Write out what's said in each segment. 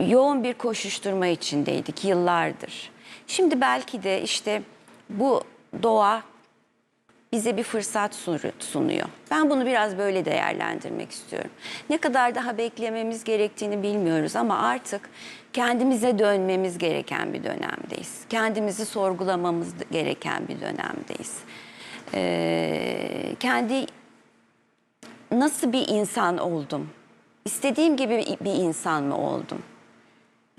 yoğun bir koşuşturma içindeydik yıllardır. Şimdi belki de işte bu doğa bize bir fırsat sunuyor. Ben bunu biraz böyle değerlendirmek istiyorum. Ne kadar daha beklememiz gerektiğini bilmiyoruz ama artık kendimize dönmemiz gereken bir dönemdeyiz. Kendimizi sorgulamamız gereken bir dönemdeyiz. Ee, kendi nasıl bir insan oldum? İstediğim gibi bir insan mı oldum?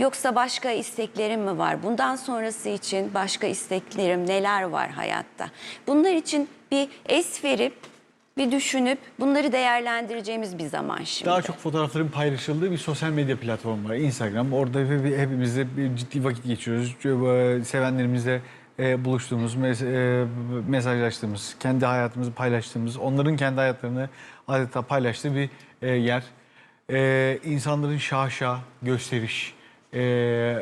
Yoksa başka isteklerim mi var? Bundan sonrası için başka isteklerim neler var hayatta? Bunlar için bir es verip, bir düşünüp bunları değerlendireceğimiz bir zaman şimdi. Daha çok fotoğrafların paylaşıldığı bir sosyal medya platformu var. Instagram. Orada hep- hep- hepimiz de ciddi vakit geçiriyoruz. Ee, Sevenlerimizle e, buluştuğumuz, e, mesajlaştığımız, kendi hayatımızı paylaştığımız, onların kendi hayatlarını adeta paylaştığı bir e, yer. İnsanların şaşa, gösteriş, e,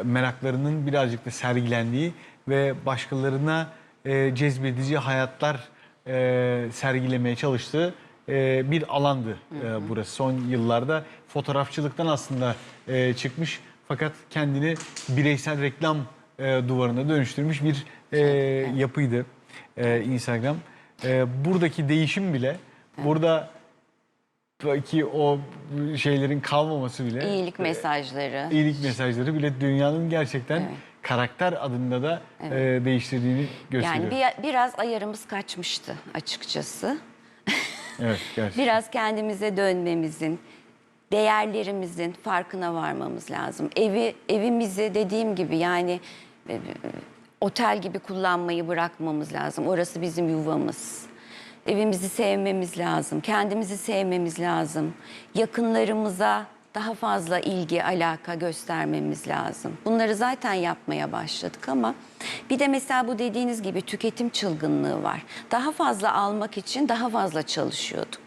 meraklarının birazcık da sergilendiği ve başkalarına e, cezbedici hayatlar e, sergilemeye çalıştığı e, bir alandı e, burası. Son yıllarda fotoğrafçılıktan aslında e, çıkmış fakat kendini bireysel reklam e, duvarına dönüştürmüş bir e, yapıydı e, Instagram. E, buradaki değişim bile, burada ki o şeylerin kalmaması bile, İyilik mesajları. iyilik mesajları bile dünyanın gerçekten Evet. karakter adında da e, değiştirdiğini gösteriyor. Yani bir, biraz ayarımız kaçmıştı açıkçası. Evet, gerçekten. Biraz kendimize dönmemizin, değerlerimizin farkına varmamız lazım. Evi evimizi dediğim gibi yani e, e, otel gibi kullanmayı bırakmamız lazım. Orası bizim yuvamız. Evimizi sevmemiz lazım, kendimizi sevmemiz lazım. Yakınlarımıza daha fazla ilgi, alaka göstermemiz lazım. Bunları zaten yapmaya başladık ama bir de mesela bu dediğiniz gibi tüketim çılgınlığı var. Daha fazla almak için daha fazla çalışıyorduk.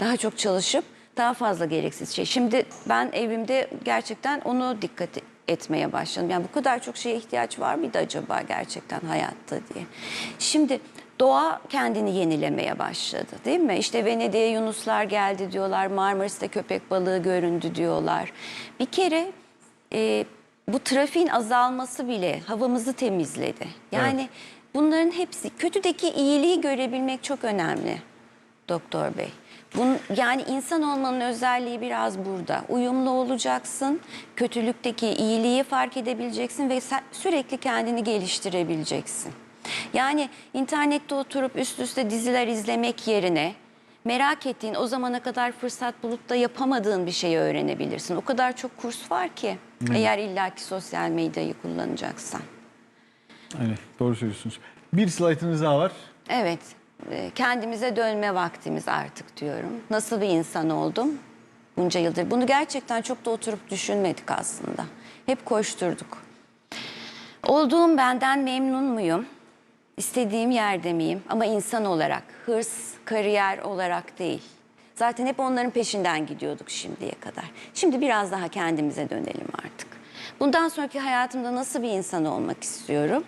Daha çok çalışıp daha fazla gereksiz şey. Şimdi ben evimde gerçekten onu dikkat etmeye başladım. Yani bu kadar çok şeye ihtiyaç var mıydı acaba gerçekten hayatta diye. Şimdi doğa kendini yenilemeye başladı değil mi? İşte Venedik'e yunuslar geldi diyorlar, Marmaris'te köpek balığı göründü diyorlar. Bir kere e, bu trafiğin azalması bile havamızı temizledi. Yani bunların hepsi kötüdeki iyiliği görebilmek çok önemli doktor bey. Bun, yani insan olmanın özelliği biraz burada. Uyumlu olacaksın, kötülükteki iyiliği fark edebileceksin ve sürekli kendini geliştirebileceksin. Yani internette oturup üst üste diziler izlemek yerine merak ettiğin o zamana kadar fırsat bulup da yapamadığın bir şeyi öğrenebilirsin. O kadar çok kurs var ki eğer illaki sosyal medyayı kullanacaksan. Aynen, doğru söylüyorsunuz. Bir slaytınız daha var. Evet, e, kendimize dönme vaktimiz artık diyorum. Nasıl bir insan oldum bunca yıldır? Bunu gerçekten çok da oturup düşünmedik aslında. Hep koşturduk. Olduğum benden memnun muyum? İstediğim yerde miyim? Ama insan olarak, hırs, kariyer olarak değil. Zaten hep onların peşinden gidiyorduk şimdiye kadar. Şimdi biraz daha kendimize dönelim artık. Bundan sonraki hayatımda nasıl bir insan olmak istiyorum?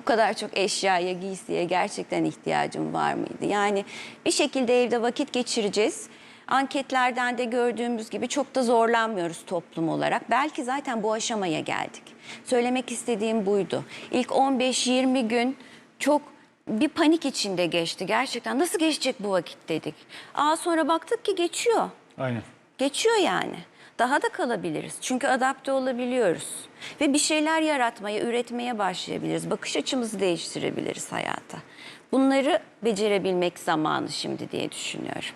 Bu kadar çok eşyaya, giysiye gerçekten ihtiyacım var mıydı? Yani bir şekilde evde vakit geçireceğiz. Anketlerden de gördüğümüz gibi çok da zorlanmıyoruz toplum olarak. Belki zaten bu aşamaya geldik. Söylemek istediğim buydu. İlk 15-20 gün çok bir panik içinde geçti gerçekten. Nasıl geçecek bu vakit dedik. Aa sonra baktık ki geçiyor. Aynen. Geçiyor yani. Daha da kalabiliriz. Çünkü adapte olabiliyoruz. Ve bir şeyler yaratmaya, üretmeye başlayabiliriz. Bakış açımızı değiştirebiliriz hayata. Bunları becerebilmek zamanı şimdi diye düşünüyorum.